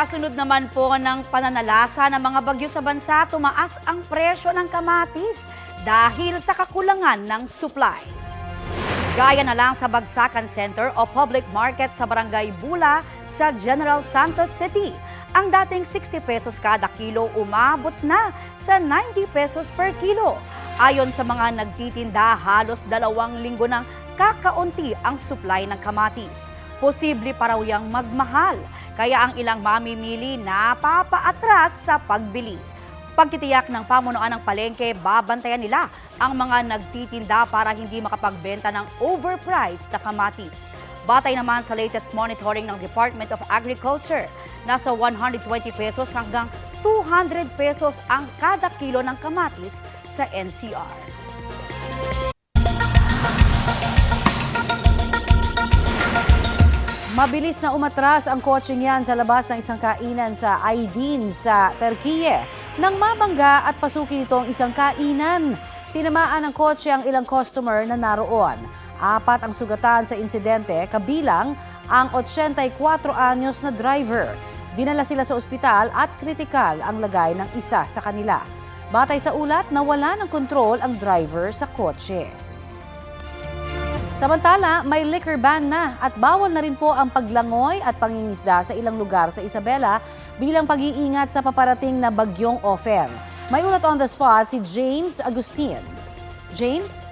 Kasunod naman po ng pananalasa ng mga bagyo sa bansa, tumaas ang presyo ng kamatis dahil sa kakulangan ng supply. Gaya na lang sa Bagsakan Center o Public Market sa Barangay Bula sa General Santos City. Ang dating 60 pesos kada kilo umabot na sa 90 pesos per kilo. Ayon sa mga nagtitinda, halos dalawang linggo nang kakaunti ang supply ng kamatis. Posible pa raw yang magmahal, kaya ang ilang mamimili napapaatras sa pagbili. Pagtitiyak ng pamunuan ng palengke, babantayan nila ang mga nagtitinda para hindi makapagbenta ng overpriced na kamatis. Batay naman sa latest monitoring ng Department of Agriculture, nasa 120 pesos hanggang 200 pesos ang kada kilo ng kamatis sa NCR. Mabilis na umatras ang kotseng yan sa labas ng isang kainan sa Aydin sa Turkiye. Nang mabangga at pasukin ito ang isang kainan, tinamaan ng kotse ang ilang customer na naroon. Apat ang sugatan sa insidente, kabilang ang 84 anyos na driver. Dinala sila sa ospital at kritikal ang lagay ng isa sa kanila. Batay sa ulat, nawala ng kontrol ang driver sa kotse. Samantala, may liquor ban na at bawal na rin po ang paglangoy at pangingisda sa ilang lugar sa Isabela bilang pag-iingat sa paparating na bagyong Ofer. May ulat on the spot si James Agustin. James?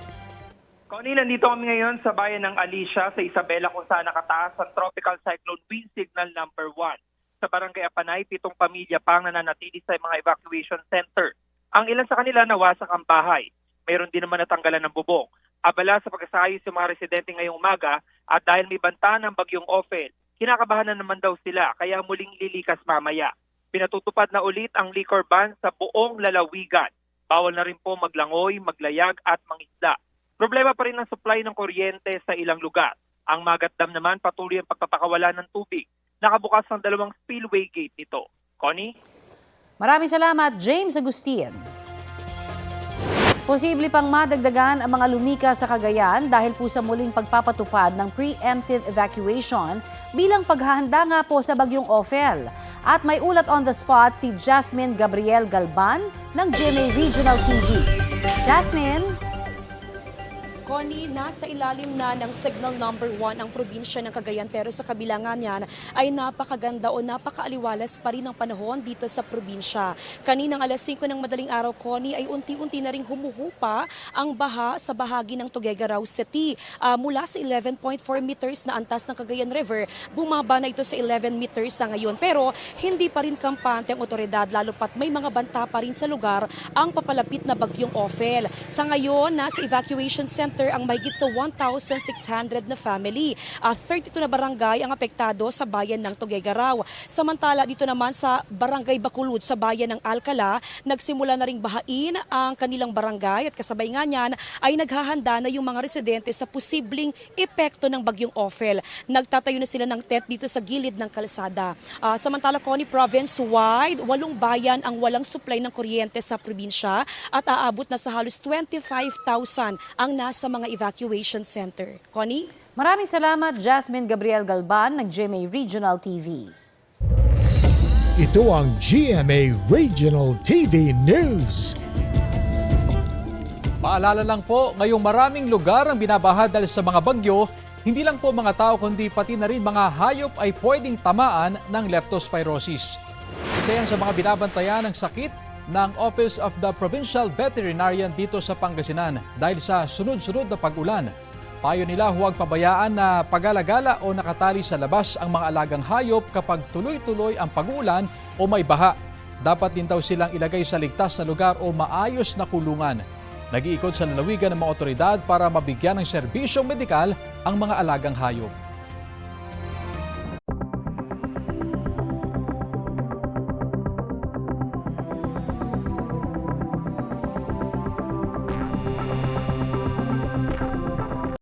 Connie, nandito kami ngayon sa bayan ng Alicia sa Isabela kung saan nakataas ang tropical cyclone wind signal number 1. Sa barangay Apanay, pitong pamilya pang nananatili sa mga evacuation center. Ang ilan sa kanila nawasak ang bahay. Mayroon din naman natanggalan ng bubong. Abala sa pagkasayos yung mga residente ngayong umaga at dahil may banta ng bagyong Ophel, kinakabahan na naman daw sila kaya muling lilikas mamaya. Pinatutupad na ulit ang liquor ban sa buong lalawigan. Bawal na rin po maglangoy, maglayag at mangisda. Problema pa rin ang supply ng kuryente sa ilang lugar. Ang Magatdam naman patuloy ang pagpapakawala ng tubig. Nakabukas ang dalawang spillway gate nito. Connie? Maraming salamat, James Agustin. Posible pang madagdagan ang mga lumika sa Cagayan dahil po sa muling pagpapatupad ng preemptive evacuation bilang paghahanda nga po sa bagyong Ophel. At may ulat on the spot si Jasmine Gabriel Galban ng GMA Regional TV. Jasmine? Connie, nasa ilalim na ng signal number one ang probinsya ng Cagayan pero sa kabilangan niyan ay napakaganda o napakaaliwalas pa rin ang panahon dito sa probinsya. Kaninang alas 5 ng madaling araw, Connie, ay unti-unti na rin humuhupa ang baha sa bahagi ng Tuguegarao City. Ah, mula sa 11.4 meters na antas ng Cagayan River, bumaba na ito sa 11 meters sa ngayon. Pero hindi pa rin kampante ang otoridad lalo pat may mga banta pa rin sa lugar ang papalapit na bagyong Ophel. Sa ngayon, nasa evacuation center ang mahigit sa 1,600 na family. Ah, 32 na barangay ang apektado sa bayan ng Tuguegarao. Samantala dito naman sa barangay Bakulud sa bayan ng Alcala, nagsimula na ring bahain ang kanilang barangay at kasabay nga niyan ay naghahanda na yung mga residente sa posibleng epekto ng bagyong Ophel. Nagtatayo na sila ng tent dito sa gilid ng kalsada. Ah, samantala Connie province-wide, walong bayan ang walang supply ng kuryente sa probinsya at aabot na sa halos 25,000 ang nasa mga evacuation center. Connie? Maraming salamat, Jasmine Gabriel Galban ng GMA Regional TV. Ito ang GMA Regional TV News. Paalala lang po, ngayong maraming lugar ang binabaha dahil sa mga bagyo, hindi lang po mga tao kundi pati na rin mga hayop ay pwedeng tamaan ng leptospirosis. Isa yan sa mga binabantayan ng sakit ng Office of the Provincial Veterinarian dito sa Pangasinan dahil sa sunod-sunod na pag-ulan. Payo nila huwag pabayaan na pagalagala o nakatali sa labas ang mga alagang hayop kapag tuloy-tuloy ang pag-uulan o may baha. Dapat din daw silang ilagay sa ligtas na lugar o maayos na kulungan. Nag-iikot sa lalawigan ng mga otoridad para mabigyan ng serbisyong medikal ang mga alagang hayop.